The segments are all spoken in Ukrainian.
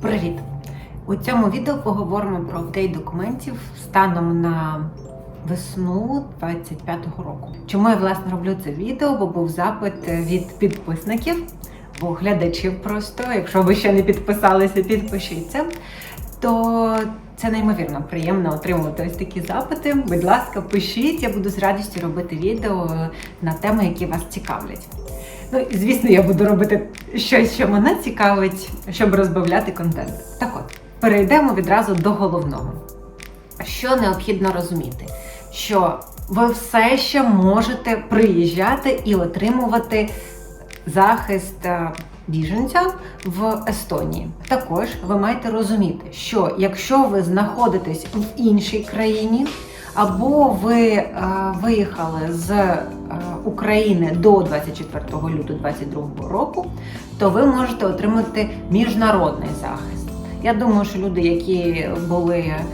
Привіт! У цьому відео поговоримо про апдейт документів станом на весну 25-го року. Чому я власне роблю це відео? Бо був запит від підписників, бо глядачів просто. Якщо ви ще не підписалися, підпишіться. То це неймовірно приємно отримувати ось такі запити. Будь ласка, пишіть, я буду з радістю робити відео на теми, які вас цікавлять. Ну, і, звісно, я буду робити щось, що мене цікавить, щоб розбавляти контент. Так от, перейдемо відразу до головного. Що необхідно розуміти? Що ви все ще можете приїжджати і отримувати захист е, біженця в Естонії. Також ви маєте розуміти, що якщо ви знаходитесь в іншій країні, або ви е, виїхали з е, України до 24 лютого 2022 року, то ви можете отримати міжнародний захист. Я думаю, що люди, які були е,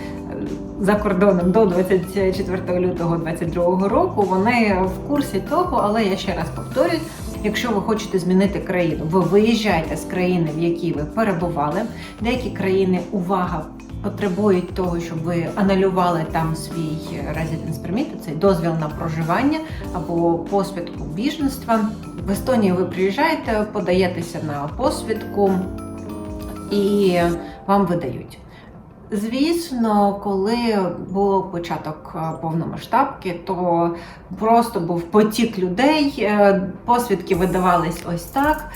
за кордоном до 24 лютого 2022 року, вони в курсі того, але я ще раз повторюсь. Якщо ви хочете змінити країну, ви виїжджаєте з країни, в якій ви перебували. Деякі країни увага потребують того, щоб ви анулювали там свій residence permit, цей дозвіл на проживання або посвідку біженства. В Естонію ви приїжджаєте, подаєтеся на посвідку і вам видають. Звісно, коли був початок е, повномасштабки, то просто був потік людей, е, посвідки видавались ось так.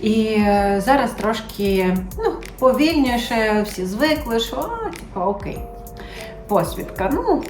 І е, зараз трошки ну, повільніше, всі звикли, що а, типу, окей, посвідка. Ну,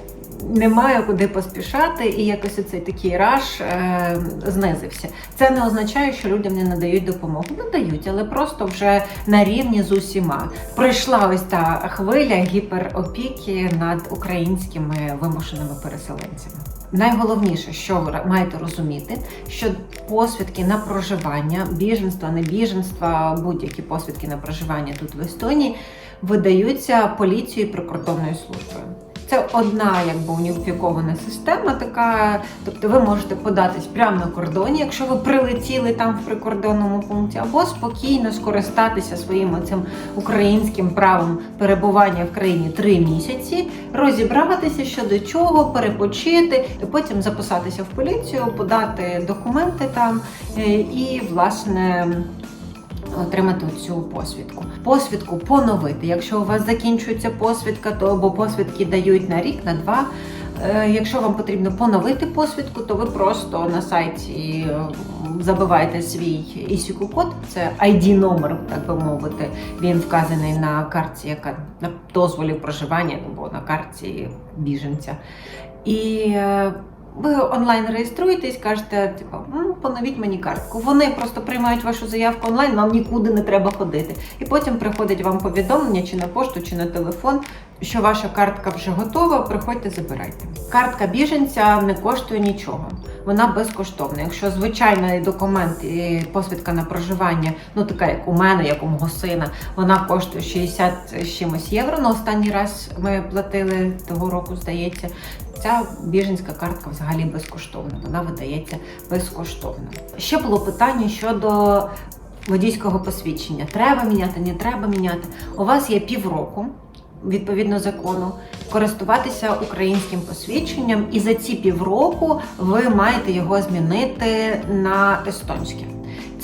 немає куди поспішати, і якось оцей такий раш е, знизився. Це не означає, що людям не надають допомогу. Надають, але просто вже на рівні з усіма. Пройшла ось та хвиля гіперопіки над українськими вимушеними переселенцями. Найголовніше, що ви маєте розуміти, що посвідки на проживання, біженства, не біженства, будь-які посвідки на проживання тут в Естонії видаються поліцією прикордонною службою. Це одна якби уніфікована система, така, тобто ви можете податись прямо на кордоні, якщо ви прилетіли там в прикордонному пункті, або спокійно скористатися своїм цим українським правом перебування в країні три місяці, розібратися щодо чого, перепочити, і потім записатися в поліцію, подати документи там е, і власне отримати цю посвідку. Посвідку поновити. Якщо у вас закінчується посвідка, то або посвідки дають на рік, на два. Е, Якщо вам потрібно поновити посвідку, то ви просто на сайті е, забиваєте свій ісіку код, це ID номер, так би мовити. Він вказаний на карті, яка на дозволі проживання або на карті біженця. І е, ви онлайн реєструєтесь, кажете, типу, поновіть мені картку. Вони просто приймають вашу заявку онлайн, вам нікуди не треба ходити. І потім приходить вам повідомлення чи на пошту, чи на телефон, що ваша картка вже готова. Приходьте, забирайте. Картка біженця не коштує нічого. Вона безкоштовна. Якщо звичайний документ і посвідка на проживання, ну така як у мене, як у мого сина, вона коштує 60 з чимось євро. На останній раз ми платили того року, здається. Ця біженська картка взагалі безкоштовна, вона видається безкоштовно. Ще було питання щодо водійського посвідчення. Треба міняти, не треба міняти. У вас є півроку, відповідно закону, користуватися українським посвідченням, і за ці півроку ви маєте його змінити на естонське.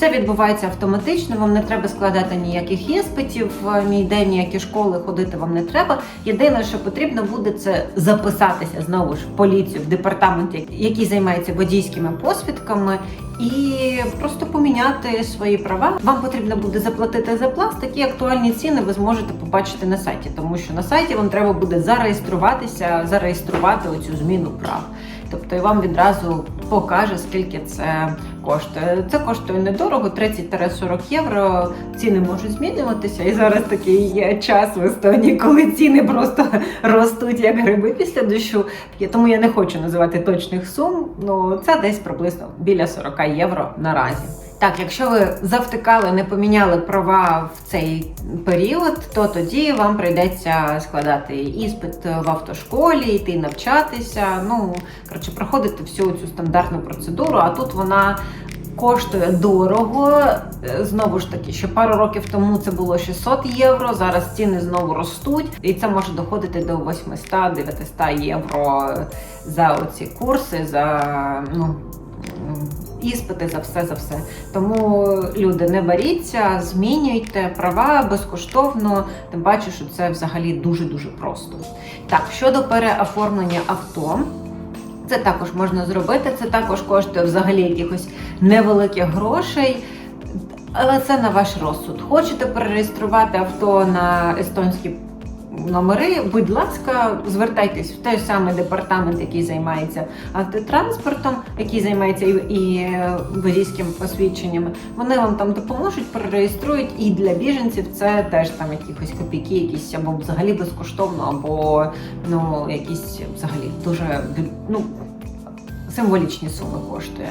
Це відбувається автоматично, вам не треба складати ніяких іспитів, ніде ніякі школи ходити вам не треба. Єдине, що потрібно буде, це записатися знову ж в поліцію, в департамент, який займається водійськими посвідками, і просто поміняти свої права. Вам потрібно буде заплатити за пласт. Такі актуальні ціни ви зможете побачити на сайті, тому що на сайті вам треба буде зареєструватися, зареєструвати оцю зміну прав. Тобто і вам відразу покаже, скільки це коштує. Це коштує недорого, 30-40 євро. Ціни можуть змінюватися. І зараз такий є час в Естонії, коли ціни просто ростуть як гриби після дощу. Тому я не хочу називати точних сум. Ну це десь приблизно біля 40 євро наразі. Так, якщо ви завтикали, не поміняли права в цей період, то тоді вам прийдеться складати іспит в автошколі, йти навчатися. Ну коротше, проходити всю цю стандартну процедуру. А тут вона Коштує дорого. Е, Знову ж таки, ще пару років тому це було 600 євро. Зараз ціни знову ростуть, і це може доходити до 800-900 євро за оці курси, за ну іспити, за все за все. Тому люди не боріться, змінюйте права безкоштовно. Тим паче, що це взагалі дуже дуже просто. Так, щодо переоформлення авто. Це також можна зробити, це також коштує взагалі якихось невеликих грошей. Але це на ваш розсуд. Хочете перереєструвати авто на естонські номери, будь ласка, звертайтесь в той самий департамент, який займається автотранспортом, який займається і, і водійськими посвідченнями. Вони вам там допоможуть, перереєструють. І для біженців це теж там якісь копійки, якісь або взагалі безкоштовно, або ну якісь взагалі дуже ну, символічні суми коштує.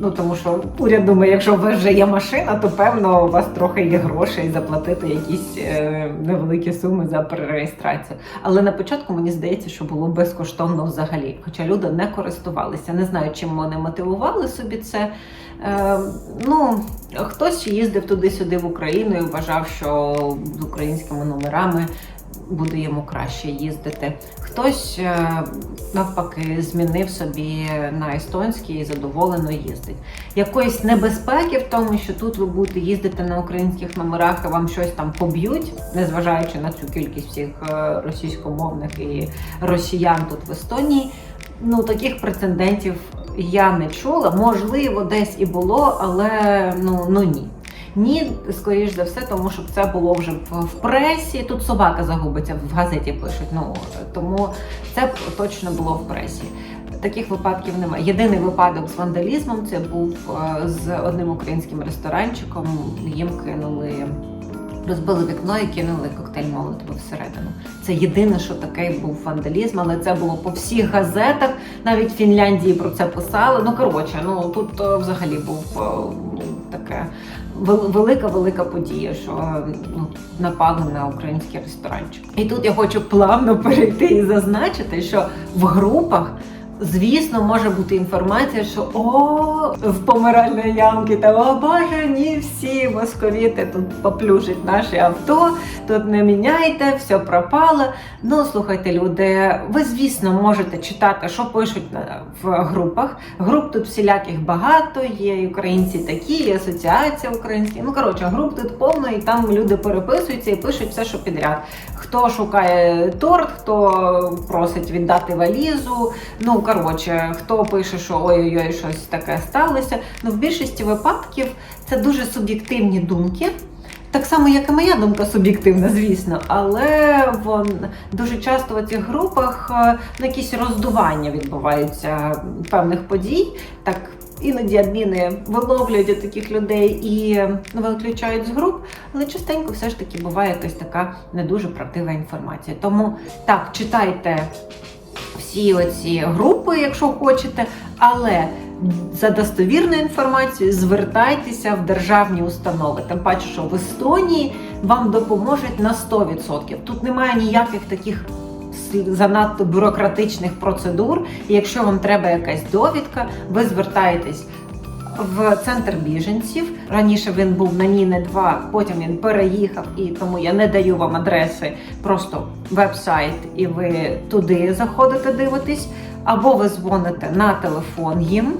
Ну тому що уряд думає, якщо у вас вже є машина, то певно у вас трохи є грошей заплатити якісь е, невеликі суми за перереєстрацію. Але на початку мені здається, що було безкоштовно взагалі. Хоча люди не користувалися. Не знаю, чим вони мотивували собі це. Е, ну хтось їздив туди-сюди в Україну і вважав, що з українськими номерами буде йому краще їздити. Хтось е, навпаки змінив собі на естонський і задоволено їздить. Якоїсь небезпеки в тому, що тут ви будете їздити на українських номерах і вам щось там поб'ють, незважаючи на цю кількість всіх е, російськомовних і росіян тут в Естонії. Ну таких прецедентів я не чула. Можливо, десь і було, але ну, ну ні. Ні, скоріш за все, тому що це було вже в, пресі. Тут собака загубиться в газеті пишуть. Ну тому це точно було в пресі. Таких випадків немає. Єдиний випадок з вандалізмом це був е, з одним українським ресторанчиком. Їм кинули. Розбили вікно і кинули коктейль Молотова всередину. Це єдине, що таке був вандалізм, але це було по всіх газетах. Навіть в Фінляндії про це писали. Ну коротше, ну тут е, взагалі був е, велика велика подія, що ну, напали на український ресторанчик. І тут я хочу плавно перейти і зазначити, що в групах. Звісно, може бути інформація, що о, в помиральної ямки та о боже, ні, всі московіти тут поплюжать наше авто, тут не міняйте, все пропало. Ну, слухайте, люди, ви, звісно, можете читати, що пишуть в групах. Груп тут всіляких багато, є і українці такі, є асоціація українські. Ну, коротше, груп тут повно, і там люди переписуються і пишуть все, що підряд. Хто шукає торт, хто просить віддати валізу. Ну, коротше, хто пише, що ой-ой-ой, щось таке сталося. Ну, в більшості випадків це дуже суб'єктивні думки. Так само, як і моя думка суб'єктивна, звісно, але вон дуже часто в цих групах е, ну, якісь роздування відбуваються певних подій. Так іноді адміни виловлюють таких людей і ну, виключають з груп, але частенько все ж таки буває якась така не дуже правдива інформація. Тому так, читайте всі оці групи, якщо хочете, але за достовірною інформацією звертайтеся в державні установи. Тим паче, що в Естонії вам допоможуть на 100%. Тут немає ніяких таких занадто бюрократичних процедур. І якщо вам треба якась довідка, ви звертаєтесь. В центр біженців раніше він був на Ніни 2, потім він переїхав, і тому я не даю вам адреси, просто веб-сайт, і ви туди заходите, дивитесь, або ви дзвоните на телефон їм.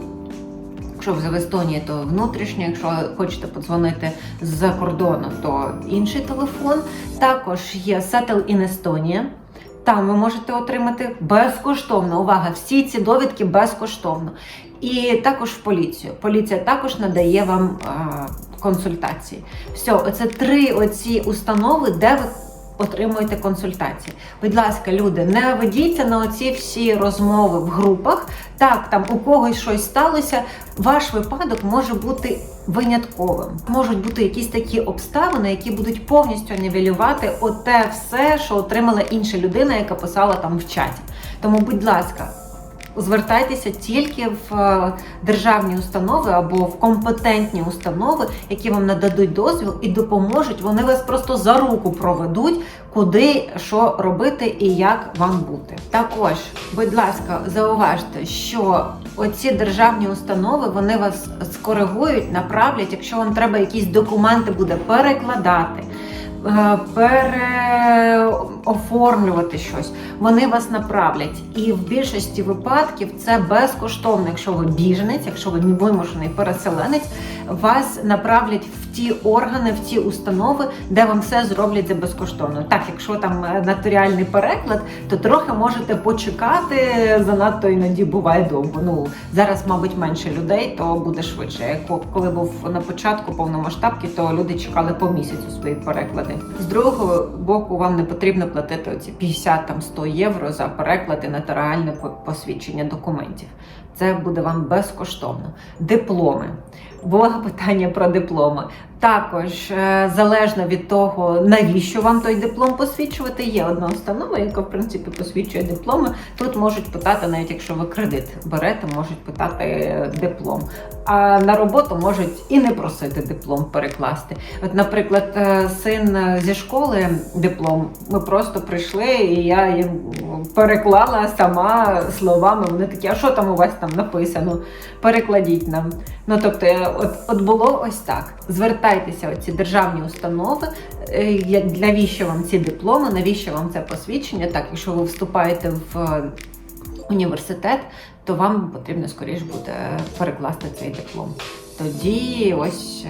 Якщо ви в Естонії, то внутрішньо. Якщо хочете подзвонити з-за кордону, то інший телефон. Також є Settle in Estonia. Там ви можете отримати безкоштовно. Увага, всі ці довідки безкоштовно. І також в поліцію. Поліція також надає вам е, консультації. Все, оце три оці установи, де ви отримуєте консультації. Будь ласка, люди, не ведіться на оці всі розмови в групах. Так, там у когось щось сталося. Ваш випадок може бути винятковим. Можуть бути якісь такі обставини, які будуть повністю нівелювати оте все, що отримала інша людина, яка писала там в чаті. Тому, будь ласка. Звертайтеся тільки в е, державні установи або в компетентні установи, які вам нададуть дозвіл і допоможуть. Вони вас просто за руку проведуть, куди що робити і як вам бути. Також, будь ласка, зауважте, що оці державні установи вони вас скоригують, направлять, якщо вам треба якісь документи буде перекладати. Е, Переоформлювати щось, вони вас направлять, і в більшості випадків це безкоштовно. Якщо ви біженець, якщо ви вимушений переселенець, вас направлять в ті органи, в ті установи, де вам все зроблять за безкоштовно. Так, якщо там е, нотаріальний переклад, то трохи можете почекати. Занадто іноді буває довго. Ну зараз, мабуть, менше людей, то буде швидше. Коли був на початку повномасштабки, то люди чекали по місяцю свої переклади. З другого боку, вам не потрібно платити оці 50 там 100 євро за переклади нотаріальне посвідчення документів. Це буде вам безкоштовно. Дипломи. Було питання про дипломи. Також е, залежно від того, навіщо вам той диплом посвідчувати, є одна установа, яка в принципі посвідчує дипломи. Тут можуть питати, навіть якщо ви кредит берете, можуть питати е, диплом. А на роботу можуть і не просити диплом перекласти. От, наприклад, е, син зі школи диплом. Ми просто прийшли, і я їм переклала сама словами. Вони такі, а що там у вас там написано? Перекладіть нам. Ну тобто, е, от, от було ось так. Звертайтеся у ці державні установи. Е, Навіщо вам ці дипломи? Навіщо вам це посвідчення? Так, якщо ви вступаєте в е, університет, то вам потрібно скоріш буде перекласти цей диплом. Тоді ось.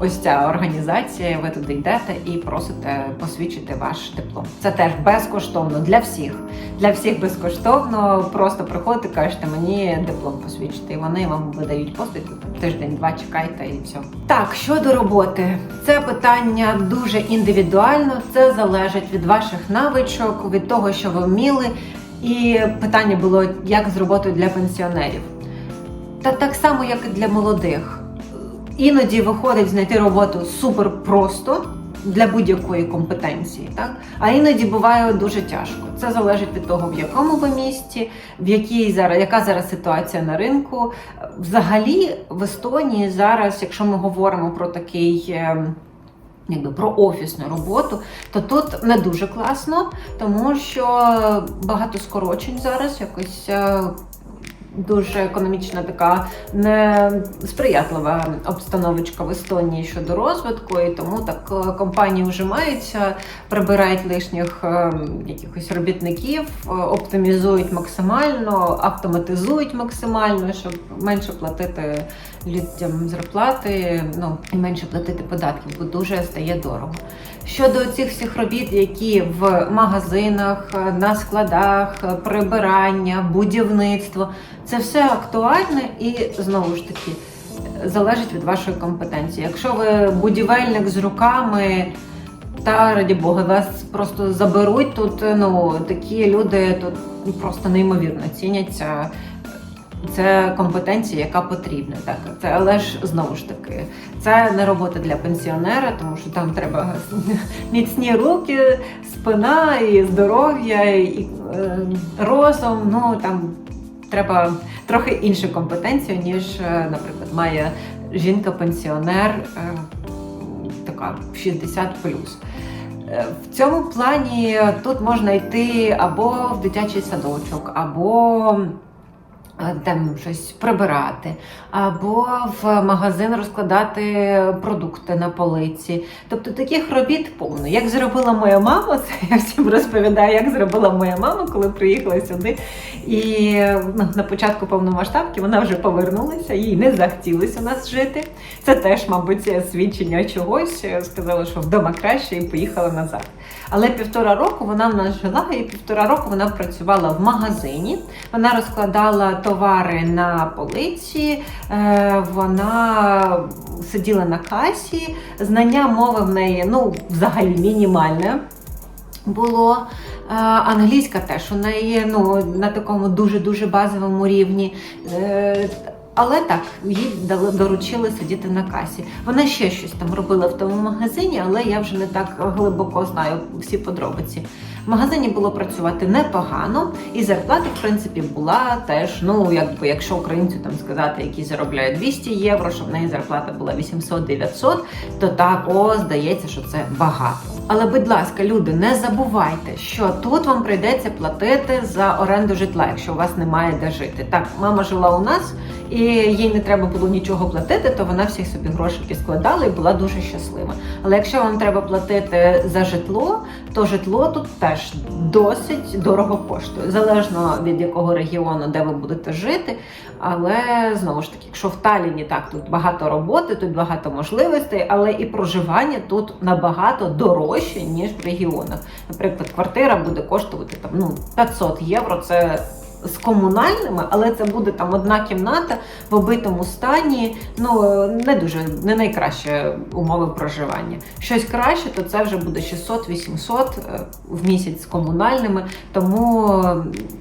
Ось ця організація, ви туди йдете і просите посвідчити ваш диплом. Це теж безкоштовно для всіх. Для всіх безкоштовно. Просто приходите, кажете мені диплом посвідчити. І вони вам видають посвідку. Тиждень-два чекайте і все. Так, щодо роботи, це питання дуже індивідуально. Це залежить від ваших навичок, від того, що ви вміли. І питання було як з роботою для пенсіонерів. Та так само, як і для молодих. Іноді виходить знайти роботу супер просто для будь-якої компетенції, так? а іноді буває дуже тяжко. Це залежить від того, в якому ви місті, в якій зараз, яка зараз ситуація на ринку. Взагалі, в Естонії зараз, якщо ми говоримо про такий. е, Якби про офісну роботу, то тут не дуже класно, тому що багато скорочень зараз якось е, дуже економічна така несприятлива обстановочка в Естонії щодо розвитку, і тому так е, компанії вжимаються, прибирають лишніх е, якихось робітників, е, оптимізують максимально, автоматизують максимально, щоб менше платити людям зарплати, ну і менше платити податків, бо дуже стає дорого. Щодо цих всіх робіт, які в магазинах, е, на складах, е, прибирання, будівництво, це все актуальне і знову ж таки залежить від вашої компетенції. Якщо ви будівельник з руками, та раді Бога, вас просто заберуть тут. е, Ну такі люди тут просто неймовірно ціняться. Це компетенція, яка потрібна. Так, це але ж знову ж таки, це не робота для пенсіонера, тому що там треба міцні руки, спина і здоров'я, і е, розум. Ну там треба трохи іншу компетенцію, ніж, е, наприклад, має жінка-пенсіонер, е, така 60 Е, В цьому плані тут можна йти або в дитячий садочок, або там щось прибирати, або в магазин розкладати продукти на полиці. Тобто таких робіт повно. Як зробила моя мама, це я всім розповідаю, як зробила моя мама, коли приїхала сюди. І ну, на початку повномасштабки вона вже повернулася, їй не захотілося нас жити. Це теж, мабуть, свідчення чогось. Сказала, що вдома краще, і поїхала назад. Але півтора року вона в нас жила, і півтора року вона працювала в магазині. Вона розкладала товари на полиці, е, вона сиділа на касі. Знання мови в неї ну, взагалі мінімальне. Було Е, англійська теж у неї ну, на такому дуже-дуже базовому рівні. Але так, їй доручили сидіти на касі. Вона ще щось там робила в тому магазині, але я вже не так глибоко знаю всі подробиці. В магазині було працювати непогано, і зарплата, в принципі, була теж. Ну, якби якщо українцю там сказати, які заробляють 200 євро, щоб в неї зарплата була 800-900, то так, о, здається, що це багато. Але, будь ласка, люди, не забувайте, що тут вам прийдеться платити за оренду житла, якщо у вас немає де жити. Так, мама жила у нас, і їй не треба було нічого платити, то вона всі собі грошики складала і була дуже щаслива. Але якщо вам треба платити за житло, то житло тут теж досить дорого коштує, залежно від якого регіону, де ви будете жити. Але знову ж таки, якщо в Таліні так тут багато роботи, тут багато можливостей, але і проживання тут набагато дорожче, ніж в регіонах. Наприклад, квартира буде коштувати там ну 500 євро. Це з комунальними, але це буде там одна кімната в обитому стані. Ну не дуже не найкраще умови проживання. Щось краще, то це вже буде 600-800 е, в місяць з комунальними. Тому е,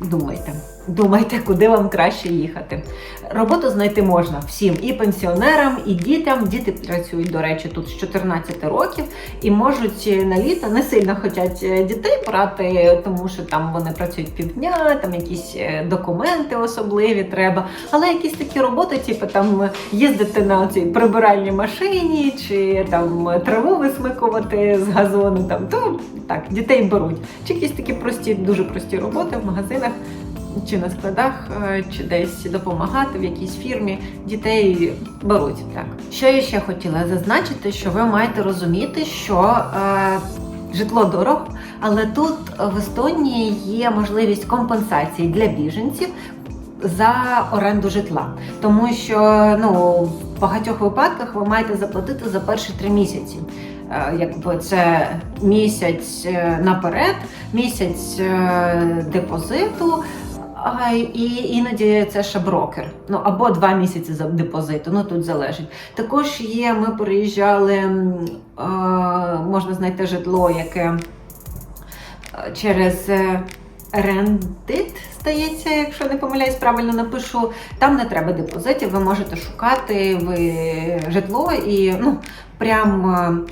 думайте. Думайте, куди вам краще їхати. Роботу знайти можна всім і пенсіонерам, і дітям. Діти працюють, до речі, тут з 14 років і можуть на літо не сильно хочуть дітей брати, тому що там вони працюють півдня, там якісь е, документи особливі треба. Але якісь такі роботи, типу там їздити на цій прибиральній машині чи там траву висмикувати з газону, там то так дітей беруть. Чи якісь такі прості, дуже прості роботи в магазинах чи на складах, е, чи десь допомагати в якійсь фірмі. Дітей беруть так. Що я ще хотіла зазначити, що ви маєте розуміти, що е, житло дорого, але тут в Естонії є можливість компенсації для біженців. За оренду житла, тому що ну в багатьох випадках ви маєте заплатити за перші три місяці. Е, якби це місяць е, наперед, місяць депозиту, і іноді це ще брокер. Ну або два місяці за депозиту. Ну тут залежить. Також є. Ми переїжджали, можна знайти житло, яке через Рендит стається, якщо не помиляюсь, правильно напишу. Там не треба депозитів, ви можете шукати ви житло і ну прям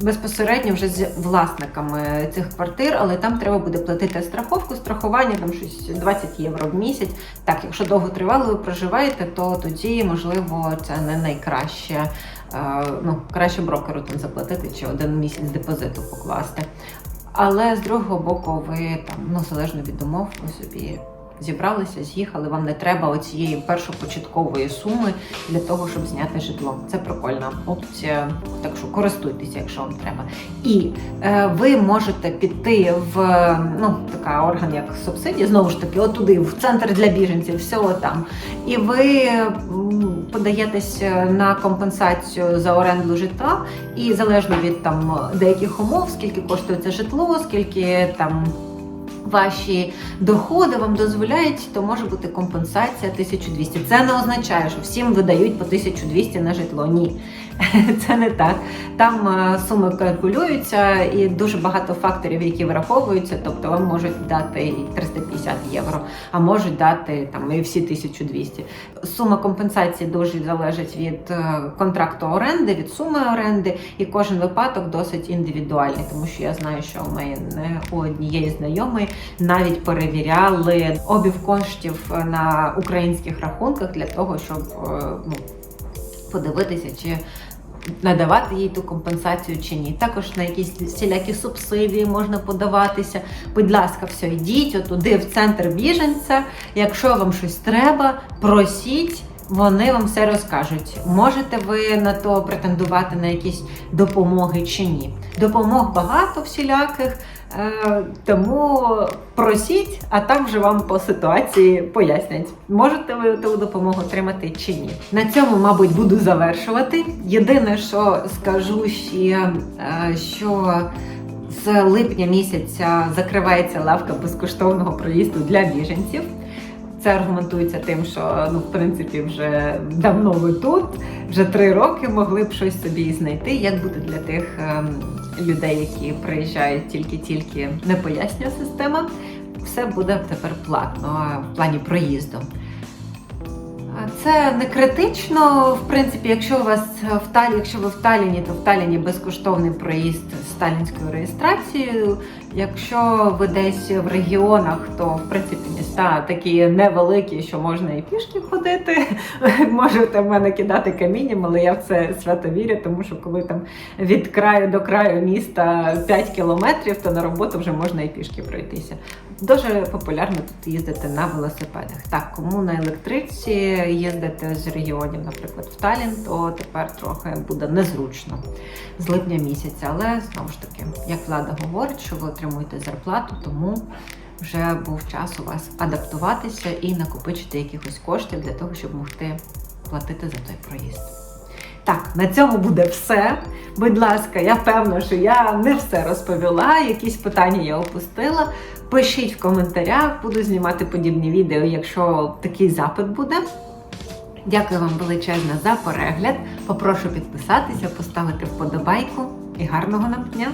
безпосередньо вже з власниками цих квартир, але там треба буде платити страховку, страхування там щось 20 євро в місяць. Так, якщо довго тривало ви проживаєте, то тоді можливо це не найкраще. Е, ну, краще брокеру там заплатити чи один місяць депозиту покласти. Але з другого боку, ви там ну залежно від умов, ви собі зібралися, з'їхали. Вам не треба оцієї першопочаткової суми для того, щоб зняти житло. Це прикольна опція. Так що користуйтеся, якщо вам треба. І е, ви можете піти в ну така орган, як субсидія, знову ж таки, отуди, в центр для біженців, все там. І ви подаєтесь на компенсацію за оренду житла, і залежно від там деяких умов, скільки коштує це житло, скільки там ваші доходи вам дозволяють, то може бути компенсація 1200. Це не означає, що всім видають по 1200 на житло. Ні, це не так. Там е, суми калькулюються і дуже багато факторів, які враховуються. Тобто вам можуть дати і 350 євро, а можуть дати там і всі 1200. Сума компенсації дуже залежить від е, контракту оренди, від суми оренди, і кожен випадок досить індивідуальний, тому що я знаю, що у мене у однієї знайомої навіть перевіряли обів коштів на українських рахунках для того, щоб е, ну, подивитися, чи надавати їй ту компенсацію чи ні. Також на якісь всілякі субсидії можна подаватися. Будь ласка, все, йдіть отуди, в центр біженця. Якщо вам щось треба, просіть. Вони вам все розкажуть. Можете ви на то претендувати на якісь допомоги чи ні. Допомог багато всіляких. Е, тому просіть, а там вже вам по ситуації пояснять, можете ви ту допомогу отримати чи ні. На цьому, мабуть, буду завершувати. Єдине, що скажу ще, е, що з липня місяця закривається лавка безкоштовного проїзду для біженців. Це аргументується тим, що ну, в принципі, вже давно ви тут, вже три роки могли б щось собі знайти. Як буде для тих ем, людей, які приїжджають тільки-тільки не пояснює система, все буде тепер платно в плані проїзду. Це не критично. В принципі, якщо у вас в Талі, якщо ви в Таліні, то в Таліні безкоштовний проїзд з талінською реєстрацією. Якщо ви десь в регіонах, то в принципі міста такі невеликі, що можна і пішки ходити. Можете в мене кидати камінням, але я в це свято вірю, тому що коли там від краю до краю міста 5 кілометрів, то на роботу вже можна і пішки пройтися. Дуже популярно тут їздити на велосипедах. Так, кому на електриці їздити з регіонів, наприклад, в Талін, то тепер трохи буде незручно з липня місяця. Але знову ж таки, як влада говорить, що ви отримуєте зарплату, тому вже був час у вас адаптуватися і накопичити якихось коштів для того, щоб могти платити за той проїзд. Так, на цьому буде все. Будь ласка, я певна, що я не все розповіла. Якісь питання я опустила. Пишіть в коментарях, буду знімати подібні відео, якщо такий запит буде. Дякую вам величезно за перегляд. Попрошу підписатися, поставити вподобайку і гарного нам дня!